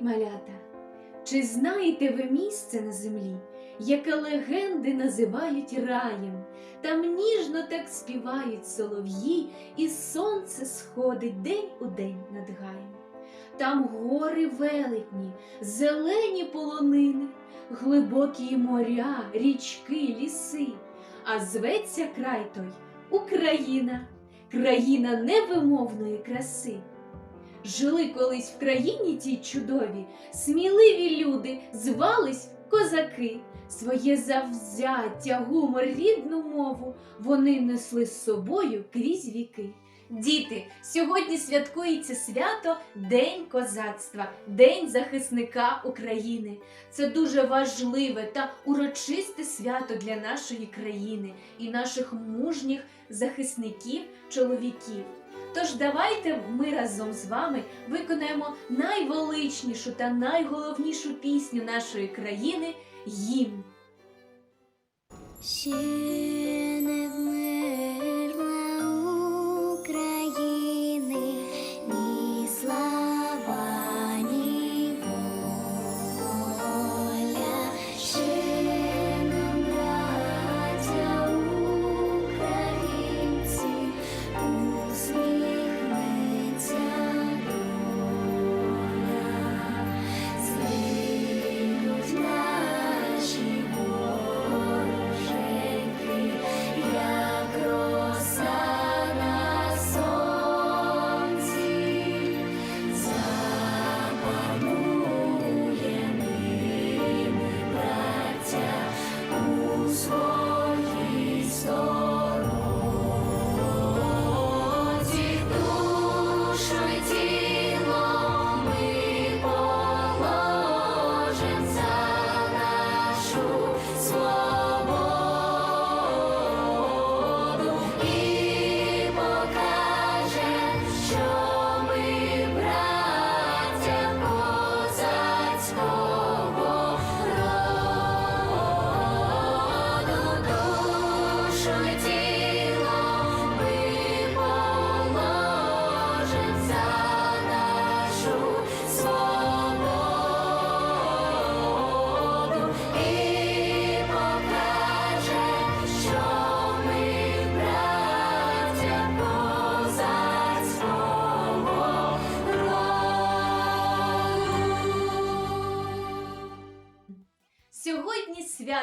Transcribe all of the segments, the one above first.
малята, чи знаєте ви місце на землі, яке легенди називають раєм? Там ніжно так співають солов'ї, і сонце сходить день у день над гаєм. Там гори велетні, зелені полонини, глибокі моря, річки, ліси, а зветься край той Україна, країна невимовної краси. Жили колись в країні тій чудові, сміливі люди, звались козаки. Своє завзяття, гумор, рідну мову вони несли з собою крізь віки. Діти, сьогодні святкується свято День козацтва, День захисника України. Це дуже важливе та урочисте свято для нашої країни і наших мужніх захисників, чоловіків. Тож давайте ми разом з вами виконаємо найвеличнішу та найголовнішу пісню нашої країни гімн.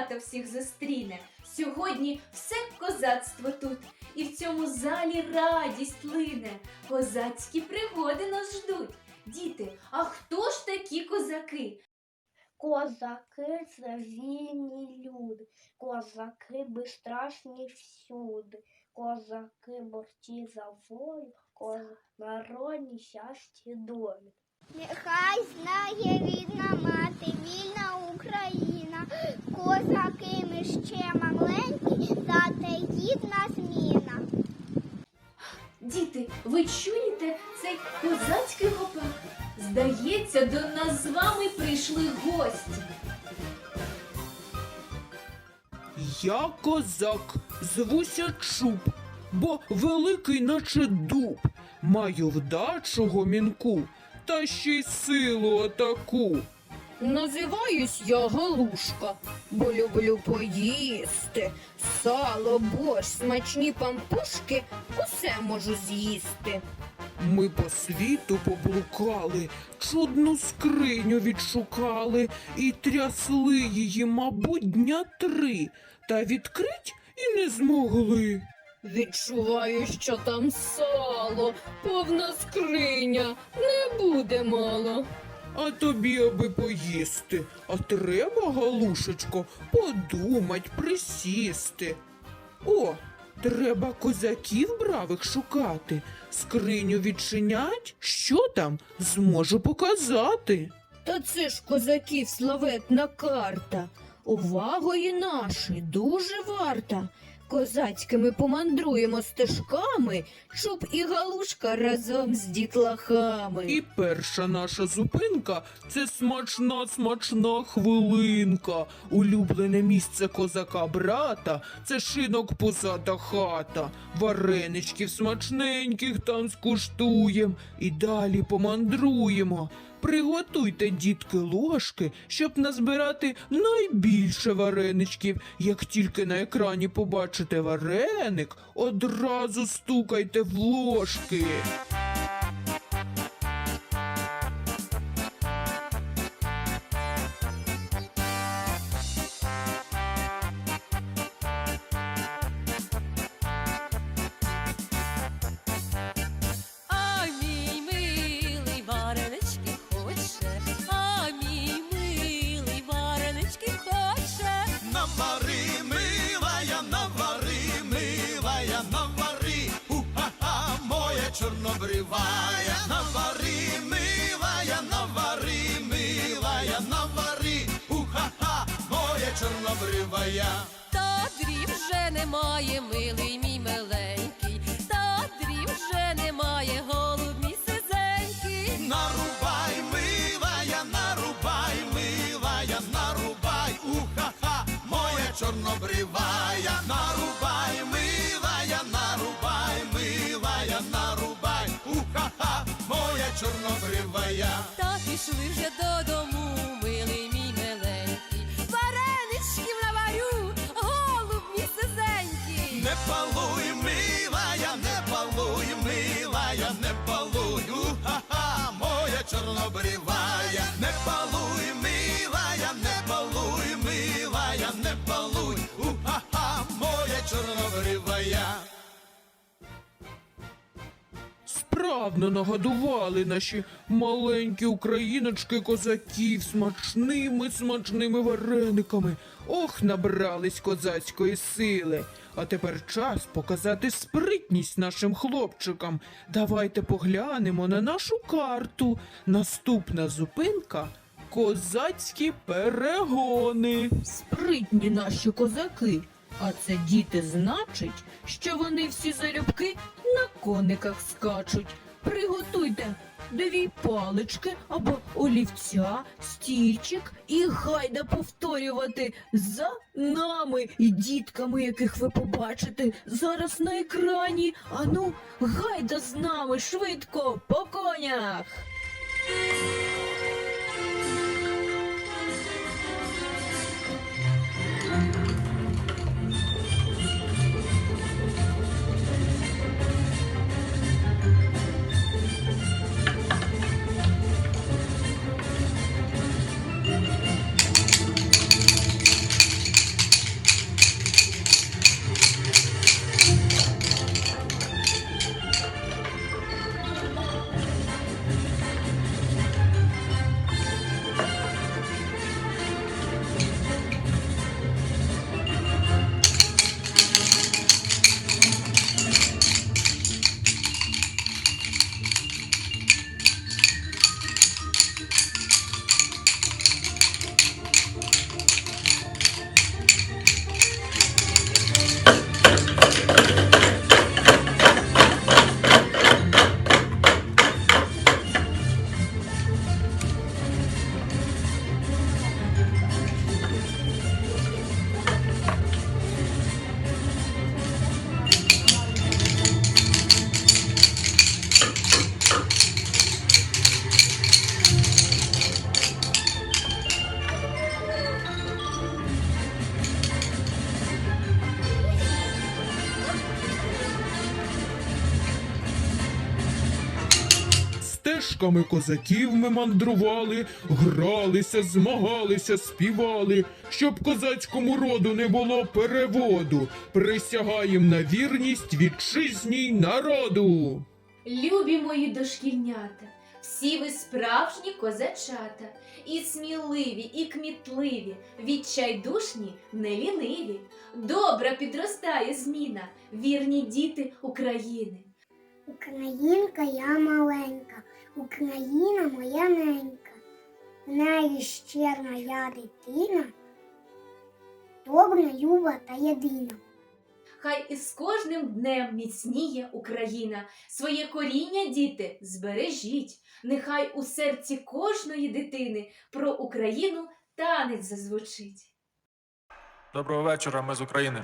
Свято всіх зустріне. Сьогодні все козацтво тут, і в цьому залі радість лине. Козацькі пригоди нас ждуть. Діти, а хто ж такі козаки? Козаки це вільні люди, козаки безстрашні всюди, козаки борці за волю, козаки народні щастя долі. Нехай знає рідна мати, Здається, до нас з вами прийшли гості. Я козак, звуся чуб, бо великий, наче дуб, маю вдачу гомінку, та ще й силу отаку. Називаюсь я Галушка, бо люблю поїсти. Сало, борщ, смачні пампушки, усе можу з'їсти. Ми по світу поблукали, чудну скриню відшукали і трясли її, мабуть, дня три, та відкрить і не змогли. Відчуваю, що там сало, повна скриня, не буде мало. А тобі аби поїсти, а треба, галушечко, подумать, присісти. О, треба козаків бравих шукати, скриню відчинять, що там зможу показати. Та це ж козаків славетна карта. Увагою нашої дуже варта. Козацькими помандруємо стежками, щоб і галушка разом з дітлахами. І перша наша зупинка це смачна, смачна хвилинка. Улюблене місце козака брата, це шинок позата хата. Вареничків смачненьких там скуштуєм і далі помандруємо. Приготуйте, дітки, ложки, щоб назбирати найбільше вареничків. Як тільки на екрані побачите вареник, одразу стукайте в ложки. Чорнобривая. Та дрів вже немає, милий мій миленький, та дрів вже немає, голуб мій сизенький. Нарубай, милая, нарубай, милая, нарубай, у-ха-ха, моя чорнобривая, нарубай, милая, нарубай, милая, нарубай, у-ха-ха, моя чорнобривая. Та пішли вже додому, Справно нагодували наші маленькі україночки козаків смачними смачними варениками. Ох, набрались козацької сили. А тепер час показати спритність нашим хлопчикам. Давайте поглянемо на нашу карту. Наступна зупинка козацькі перегони. Спритні наші козаки. А це діти значить, що вони всі залюбки на кониках скачуть. Приготуйте дві палички або олівця, стільчик і гайда повторювати за нами і дітками, яких ви побачите зараз на екрані. Ану, гайда з нами швидко по конях. Стежками козаків ми мандрували, гралися, змагалися, співали, щоб козацькому роду не було переводу. Присягаєм на вірність вітчизній народу. Любі мої дошкільнята, всі ви справжні козачата, і сміливі, і кмітливі, відчайдушні, невіниві. Добра підростає зміна, вірні діти України. Українка я маленька, Україна моя ненька. В неї ще моя дитина, добра, люба та єдина. Хай із кожним днем міцніє Україна. Своє коріння, діти, збережіть. Нехай у серці кожної дитини про Україну танець зазвучить. Доброго вечора, ми з України.